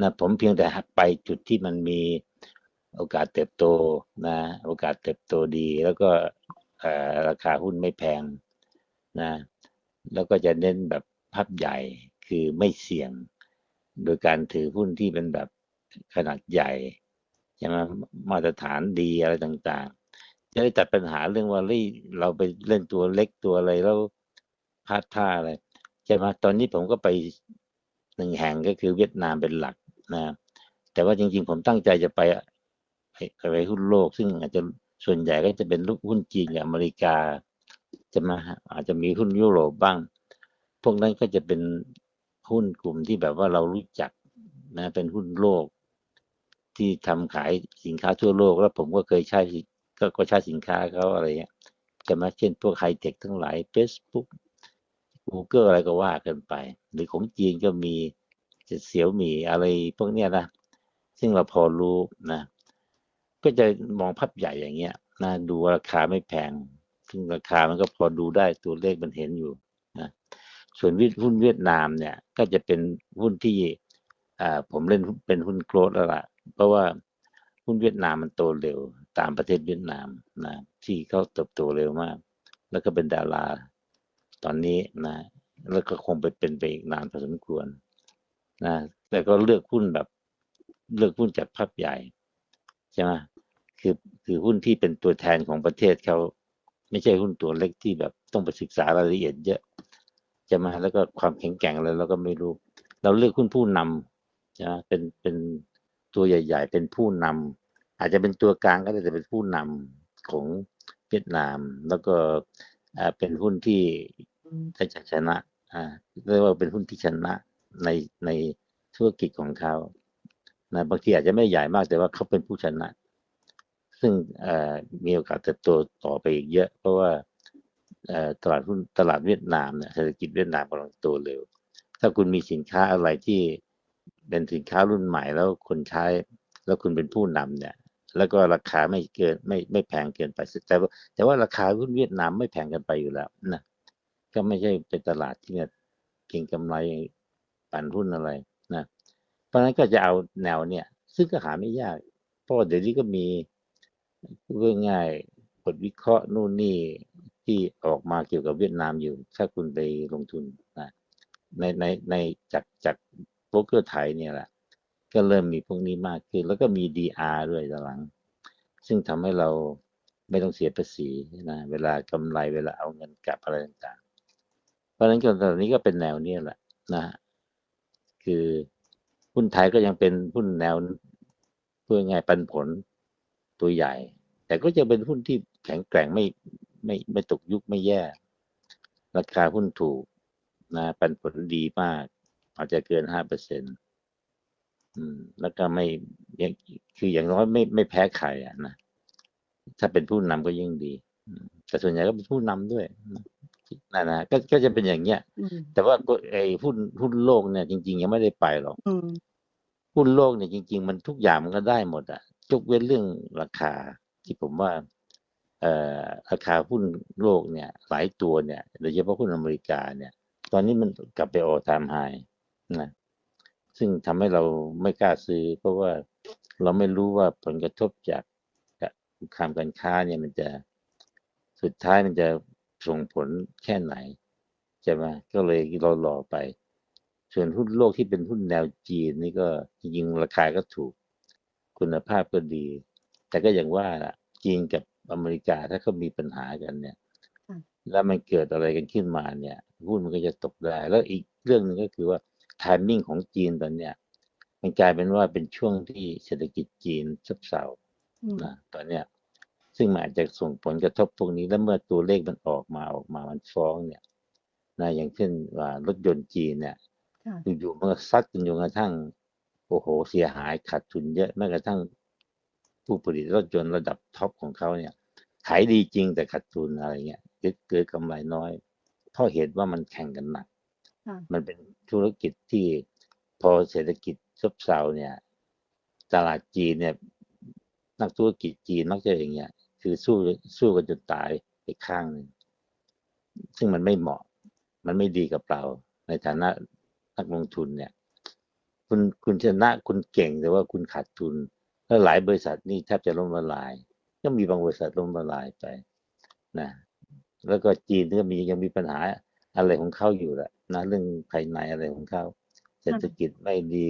นะผมเพียงแต่ไปจุดที่มันมีโอกาสเติบโตนะโอกาสเติบโตดี แล้วก็ราคาหุ้นไม่แพงนะแล้วก็จะเน้นแบบภาพใหญ่คือไม่เสี่ยง โดยการถือหุ้นที่เป็นแบบขนาดใหญ่ใช่ไหมมาตรฐานดีอะไรต่างๆ จะได้ตัดปัญหาเรื่องว่าเราไปเล่นตัวเล็กตัวอะไรแล้วพลาดท่าอะไรใช่ไหมตอนนี้ผมก็ไปหนึ่งแห่งก็คือเวียดนามเป็นหลัก นะแต่ว่าจริงๆผมตั้งใจจะไปไปหุ้นโลก ซึ่งอาจจะส่วนใหญ่ก็จะเป็นหุ้นจีนกับอเมริกาจะมาอาจจะมีหุ้นยุโรปบ้าง พวกนั้นก็จะเป็นหุ้นกลุ่มที่แบบว่าเรารู้จักนะเป็นหุ้นโลก ที่ทำขายสินค้าทั่วโลก แล้วผมก็เคยใช้ก็ก็ใช้สินค้าเขาอะไรเงี้ยจะมาเช่นพวกไฮเทคทั้งหลาย Facebook Google อะไรก็ว่ากันไป หรือของจีนก็มี เสียวหมีอะไรพวกเนี้ยนะ ซึ่งเราพอรู้นะ ก็จะมองภาพใหญ่อย่างเงี้ยนะดูราคาไม่แพง ซึ่งราคามันก็พอดูได้ตัวเลขมันเห็นอยู่นะส่วนหุ้นเวียดนามเนี่ย ก็จะเป็นหุ้นที่อ่าผมเล่นเป็นหุ้นโกลดแล้วล่ะ เพราะว่าหุ้นเวียดนามมันโตเร็ว ตามประเทศเวียดนามนะที่เขาเติบโตเร็วมาก แล้วก็เป็นดารา ตอนนี้นะ แล้วก็คงไปเป็นไปอีกนานพอสมควร นะแต่ก็เลือกหุ้นแบบ เลือกหุ้นจากภาพใหญ่ใช่ไหมคือคือหุ้นที่เป็นตัวแทนของประเทศเขาไม่ใช่หุ้นตัวเล็กที่แบบต้องไปศึกษารายละเอียดเยอะจะมาแล้วก็ความแข็งแกร่งอะไรเราก็ไม่รู้ เราเลือกหุ้นผู้นำนะเป็นเป็นตัวใหญ่ ๆ เป็นผู้นำอาจจะเป็นตัวกลางก็ได้แต่เป็นผู้นำของเวียดนาม แล้วก็เป็นหุ้นที่จะชนะอ่าเรียกว่าเป็นหุ้นที่ชนะ ในในธุรกิจของเขานะบางทีอาจจะไม่ใหญ่มากแต่ว่าเขาเป็นผู้ชนะ ซึ่งมีโอกาสเติบโตต่อไปอีกเยอะ เพราะว่าตลาดหุ้นตลาดเวียดนามเนี่ยเศรษฐกิจเวียดนามกำลังโตเร็ว ถ้าคุณมีสินค้าอะไรที่เป็นสินค้ารุ่นใหม่แล้วคนใช้แล้วคุณเป็นผู้นำเนี่ย แล้วก็ราคาไม่เกินไม่ไม่แพงเกินไปแต่แต่ว่าราคาหุ้นเวียดนามไม่แพงกันไปอยู่แล้วนะก็ไม่ใช่เป็นตลาดที่เนี่ยเก่งกำไร ปันหุ้นอะไรนะ เพราะนั้นก็จะเอาแนวเนี่ย ซึ่งก็หาไม่ยาก เพราะเดี๋ยวนี้ก็มีเรื่องง่ายบทวิเคราะห์นู่นนี่ที่ออกมาเกี่ยวกับเวียดนามอยู่ ถ้าคุณไปลงทุนนะในในในจากจากโบรกเกอร์ไทยเนี่ยแหละ ก็เริ่มมีพวกนี้มากขึ้น แล้วก็มี DR ด้วยตหลัง ซึ่งทำให้เราไม่ต้องเสียภาษีนะเวลากำไรเวลาเอาเงินกลับอะไรต่างๆ เพราะฉะนั้นตอนนี้ก็เป็นแนวเนี้ยแหละนะ คือหุ้นไทยก็ยังเป็นหุ้นแนวเพื่อง่ายปันผลตัวใหญ่ แต่ก็จะเป็นหุ้นที่แข็งแกร่งไม่ไม่ไม่ตกยุคไม่แย่ ราคาหุ้นถูกนะปันผลดีมาก อาจจะเกินห้าเปอร์เซ็นต์แล้วก็ไม่คืออย่างน้อยไม่ไม่แพ้ใครอะนะถ้าเป็นผู้นำก็ยิ่งดี แต่ส่วนใหญ่ก็เป็นผู้นำด้วยนั่ นนะก็ก็จะเป็นอย่างเงี้ย แต่ว่าไอ้หุ้นหุ้นโลกเนี่ยจริง ๆ ยังไม่ได้ไปหรอกหุ้นโลกเนี่ยจริง ๆ มันทุกอย่างมันก็ได้หมดอะยกเว้นเรื่องราคา ที่ผมว่า เอ่อราคาหุ้นโลกเนี่ย หลายตัวเนี่ยโดยเฉพาะหุ้นอเมริกาเนี่ย ตอนนี้มันกลับไปออทามไฮนะซึ่งทำให้เราไม่กล้าซื้อ เพราะว่าเราไม่รู้ว่าผลกระทบจากสงครามการค้าเนี่ยมันจะสุดท้ายมันจะ ส่งผลแค่ไหนใช่ไหมก็เลยเรารอไป ส่วนหุ้นโลกที่เป็นหุ้นแนวจีนนี่ก็จริงๆราคาก็ถูก คุณภาพก็ดี แต่ก็อย่างว่าล่ะ จีนกับอเมริกาถ้าเขามีปัญหากันเนี่ย แล้วมันเกิดอะไรกันขึ้นมาเนี่ยหุ้นมันก็จะตกได้ แล้วอีกเรื่องหนึ่งก็คือว่าทามมิ่งของจีนตอนเนี้ยมันกลายเป็นว่าเป็นช่วงที่เศรษฐกิจจีนซับเซานะตอนเนี้ย ซึ่งมันอาจจะส่งผลกระทบพวกนี้แล้วเมื่อตัวเลขมันออกมาออกมามันฟ้องเนี่ยนะอย่างเช่นว่ารถยนต์จีนเนี่ยอยู่ๆมันก็ซัดจนจนกระทั่งโอ้โหเสียหายขาดทุนเยอะแม้กระทั่งผู้ผลิตรถยนต์ระดับท็อปของเขาเนี่ยขายดีจริงแต่ขาดทุนอะไรเงี้ยเกิดกำไรน้อยเพราะเหตุว่ามันแข่งกันหนัก มันเป็นธุรกิจที่พอเศรษฐกิจซบเซาเนี่ย ตลาดจีนเนี่ยนักธุรกิจจีนมักจะอย่างเงี้ย คือสู้สู้กันจนตายไปข้างหนึ่งซึ่งมันไม่เหมาะ มันไม่ดีกับเรา ในฐานะนักลงทุนเนี่ย คุณคุณชนะคุณเก่งแต่ว่าคุณขาดทุน แล้วหลายบริษัทนี่แทบจะล้มละลาย ก็มีบางบริษัทล้มละลายไปนะแล้วก็จีนก็มียังมีปัญหาอะไรของเขาอยู่แหละนะเรื่องภายในอะไรของเขาเศรษฐกิจไม่ดี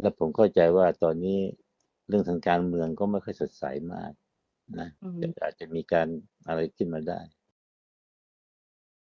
แล้วผมเข้าใจว่าตอนนี้เรื่องทางการเมืองก็ไม่ค่อยสดใสมาก นะอืมอาจจะมีการอะไรขึ้นมาได้